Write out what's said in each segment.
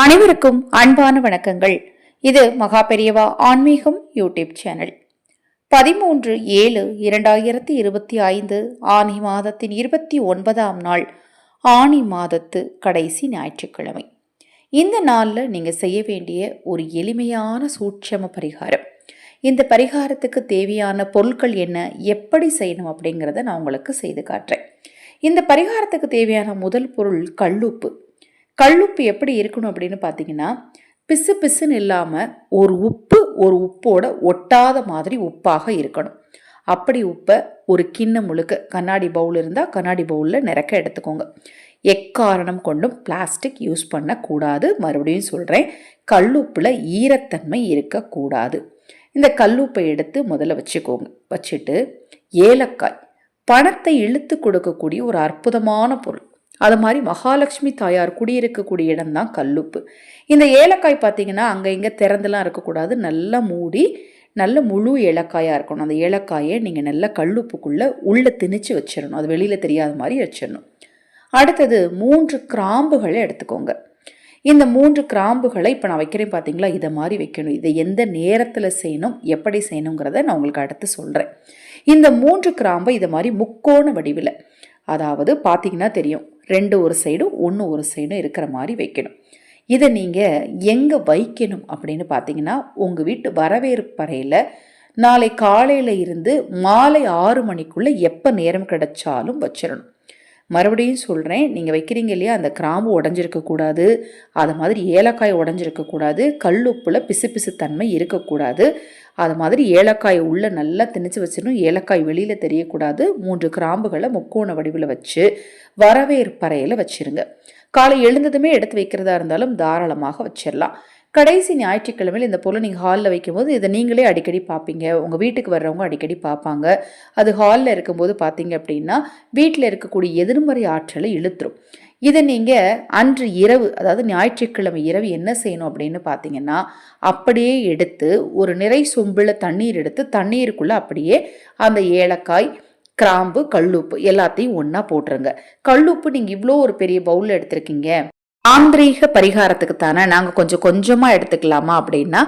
அனைவருக்கும் அன்பான வணக்கங்கள். இது மகா பெரியவா ஆன்மீகம் யூடியூப் சேனல். பதிமூன்று ஏழு இரண்டாயிரத்தி இருபத்தி ஐந்து ஆனி மாதத்தின் இருபத்தி ஒன்பதாம் நாள் ஆனி மாதத்து கடைசி ஞாயிற்றுக்கிழமை. இந்த நாளில் நீங்கள் செய்ய வேண்டிய ஒரு எளிமையான சூட்சம பரிகாரம். இந்த பரிகாரத்துக்கு தேவையான பொருட்கள் என்ன எப்படி செய்யணும் அப்படிங்கிறத நான் உங்களுக்கு செய்து காட்டுறேன். இந்த பரிகாரத்துக்கு தேவையான முதல் பொருள் கல்லுப்பு. கல்லுப்பு எப்படி இருக்கணும் அப்படின்னு பார்த்தீங்கன்னா பிசு பிசுன்னு இல்லாமல் ஒரு உப்பு ஒரு உப்போட ஒட்டாத மாதிரி உப்பாக இருக்கணும். அப்படி உப்பை ஒரு கிண்ணம் முழுக்க கண்ணாடி பவுல் இருந்தால் கண்ணாடி பவுலில் நிறக்க எடுத்துக்கோங்க. எக்காரணம் கொண்டும் பிளாஸ்டிக் யூஸ் பண்ணக்கூடாது. மறுபடியும் சொல்கிறேன் கல்லுப்பில் ஈரத்தன்மை இருக்கக்கூடாது. இந்த கல்லுப்பை எடுத்து முதல்ல வச்சுக்கோங்க. வச்சுட்டு ஏலக்காய் பணத்தை இழுத்து கொடுக்கக்கூடிய ஒரு அற்புதமான பொருள். அது மாதிரி மகாலட்சுமி தாயார் குடியிருக்கக்கூடிய இடம்தான் கல்லுப்பு. இந்த ஏலக்காய் பார்த்தீங்கன்னா அங்கே இங்கே திறந்துலாம் இருக்கக்கூடாது. நல்லா மூடி நல்ல முழு ஏலக்காயாக இருக்கணும். அந்த ஏலக்காயை நீங்கள் நல்லா கல்லுப்புக்குள்ளே உள்ளே திணிச்சு வச்சிடணும் அது வெளியில் தெரியாத மாதிரி வச்சிடணும் அடுத்தது மூன்று கிராம்புகளை எடுத்துக்கோங்க. இந்த மூன்று கிராம்புகளை இப்போ நான் வைக்கிறேன் பார்த்தீங்களா இதை மாதிரி வைக்கணும். இதை எந்த நேரத்தில் செய்யணும் எப்படி செய்யணுங்கிறத நான் உங்களுக்கு அடுத்து சொல்கிறேன் இந்த மூன்று கிராம்பை இதை மாதிரி முக்கோண வடிவில் அதாவது பார்த்தீங்கன்னா தெரியும் ரெண்டு ஒரு சைடும் ஒன்று ஒரு சைடும் இருக்கிற மாதிரி வைக்கணும். இதை நீங்கள் எங்கே வைக்கணும் அப்படின்னு பார்த்தீங்கன்னா உங்கள் வீட்டு வரவேற்பறையில் நாளை காலையில் இருந்து மாலை ஆறு மணிக்குள்ளே எப்போ நேரம் கிடைச்சாலும் வச்சிடணும். மறுபடியும் சொல்கிறேன் நீங்கள் வைக்கிறீங்க இல்லையா அந்த கிராம்பு உடஞ்சிருக்கக்கூடாது அது மாதிரி ஏலக்காய் உடஞ்சிருக்கக்கூடாது கல்லுப்பில் பிசு பிசு தன்மை இருக்கக்கூடாது அது மாதிரி ஏலக்காய் உள்ளே நல்லா திணிச்சு வச்சிடணும் ஏலக்காய் வெளியில் தெரியக்கூடாது மூன்று கிராம்புகளை முக்கோண வடிவில் வச்சு வரவேற்பறையில் வச்சிருங்க. காலை எழுந்ததுமே எடுத்து வைக்கிறதா இருந்தாலும் தாராளமாக வச்சிடலாம். கடைசி ஞாயிற்றுக்கிழமையில் இந்த பொருளை நீங்கள் ஹாலில் வைக்கும்போது இதை நீங்களே அடிக்கடி பார்ப்பீங்க உங்கள் வீட்டுக்கு வர்றவங்க அடிக்கடி பார்ப்பாங்க அது ஹாலில் இருக்கும்போது பார்த்தீங்க அப்படின்னா வீட்டில் இருக்கக்கூடிய எதிர்மறை ஆற்றலை இழுத்துரும். இதை நீங்கள் அன்று இரவு அதாவது ஞாயிற்றுக்கிழமை இரவு என்ன செய்யணும் அப்படின்னு பார்த்தீங்கன்னா அப்படியே எடுத்து ஒரு நிறை சொம்பில் தண்ணீர் எடுத்து தண்ணீருக்குள்ளே அப்படியே அந்த ஏலக்காய் கிராம்பு கல்லுப்பு எல்லாத்தையும் ஒன்றா போட்டுருங்க. கல்லுப்பு நீங்கள் இவ்வளோ ஒரு பெரிய பவுலில் எடுத்திருக்கீங்க. ஆந்திரீக பரிகாரத்துக்கு தானே நாங்கள் கொஞ்சம் கொஞ்சமாக எடுத்துக்கலாமா அப்படின்னா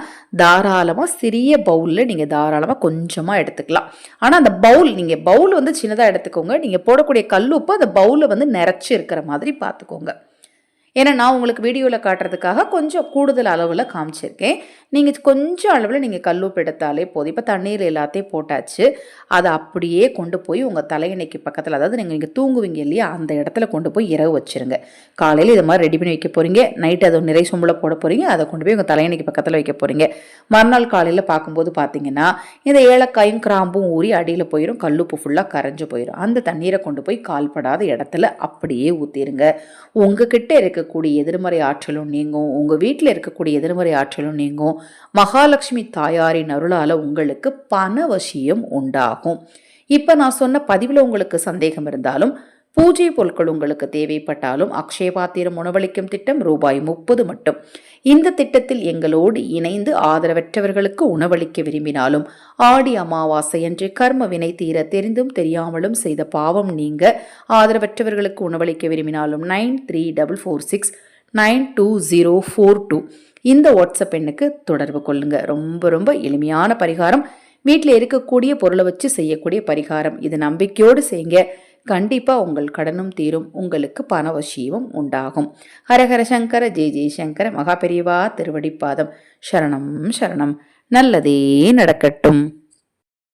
தாராளமாக சிறிய பவுலில் நீங்கள் தாராளமாக கொஞ்சமாக எடுத்துக்கலாம். ஆனால் அந்த பவுல் நீங்கள் பவுல் வந்து சின்னதாக எடுத்துக்கோங்க. நீங்கள் போடக்கூடிய கல்லுப்பு அந்த பவுலை வந்து நிறச்சி இருக்கிற மாதிரி பார்த்துக்கோங்க. ஏன்னா நான் உங்களுக்கு வீடியோவில் காட்டுறதுக்காக கொஞ்சம் கூடுதல் அளவில் காமிச்சிருக்கேன். நீங்கள் கொஞ்சம் அளவில் நீங்கள் கல்லுப்பு எடுத்தாலே போதும். இப்போ தண்ணீர் எல்லாத்தையும் போட்டாச்சு. அதை அப்படியே கொண்டு போய் உங்கள் தலையணைக்கு பக்கத்தில் அதாவது நீங்கள் நீங்கள் தூங்குவீங்க இல்லையா அந்த இடத்துல கொண்டு போய் இரவு வச்சுருங்க. காலையில் இது மாதிரி ரெடி பண்ணி வைக்க போகிறீங்க நைட்டு அதை நிறை சும்பளை போட போகிறீங்க அதை கொண்டு போய் உங்கள் தலையணைக்கு பக்கத்தில் வைக்க போகிறீங்க மறுநாள் காலையில் பார்க்கும்போது பார்த்தீங்கன்னா இந்த ஏலக்காயும் கிராம்பும் ஊறி அடியில் போயிடும் கல்லுப்பு ஃபுல்லாக கரைஞ்சு போயிடும் அந்த தண்ணீரை கொண்டு போய் கால்படாத இடத்துல அப்படியே ஊற்றிடுங்க உங்ககிட்ட இருக்கக்கூடிய எதிர்மறை ஆற்றலும் நீங்கும். உங்கள் வீட்டில் இருக்கக்கூடிய எதிர்மறை ஆற்றலும் நீங்கும். மகாலட்சுமி தாயாரின் அருளால் உங்களுக்கு பணவசியம் உண்டாகும். இப்போ நான் சொன்ன பதிவில் உங்களுக்கு சந்தேகம் இருந்தாலும் பூஜை பொருட்கள் உங்களுக்கு தேவைப்பட்டாலும் அக்ஷய பாத்திரம் உணவளிக்கும் திட்டம் ரூபாய் முப்பது மட்டும். இந்த திட்டத்தில் எங்களோடு இணைந்து ஆதரவற்றவர்களுக்கு உணவளிக்க விரும்பினாலும் ஆடி அமாவாசை என்று கர்ம வினை தீர தெரிந்தும் தெரியாமலும் செய்த பாவம் நீங்க ஆதரவற்றவர்களுக்கு உணவளிக்க விரும்பினாலும் nine three double four six nine two zero four two. இந்த வாட்ஸ்அப் எண்ணுக்கு தொடர்பு கொள்ளுங்க. ரொம்ப ரொம்ப எளிமையான பரிகாரம். வீட்டில் இருக்கக்கூடிய பொருளை வச்சு செய்யக்கூடிய பரிகாரம். இது நம்பிக்கையோடு செய்யுங்க. கண்டிப்பாக உங்கள் கடனும் தீரும். உங்களுக்கு பணவசியமும் உண்டாகும். ஹரஹர சங்கர ஜெய சங்கர மகாபெரிவா திருவடிப்பாதம். சரணம் சரணம். நல்லதே நடக்கட்டும்.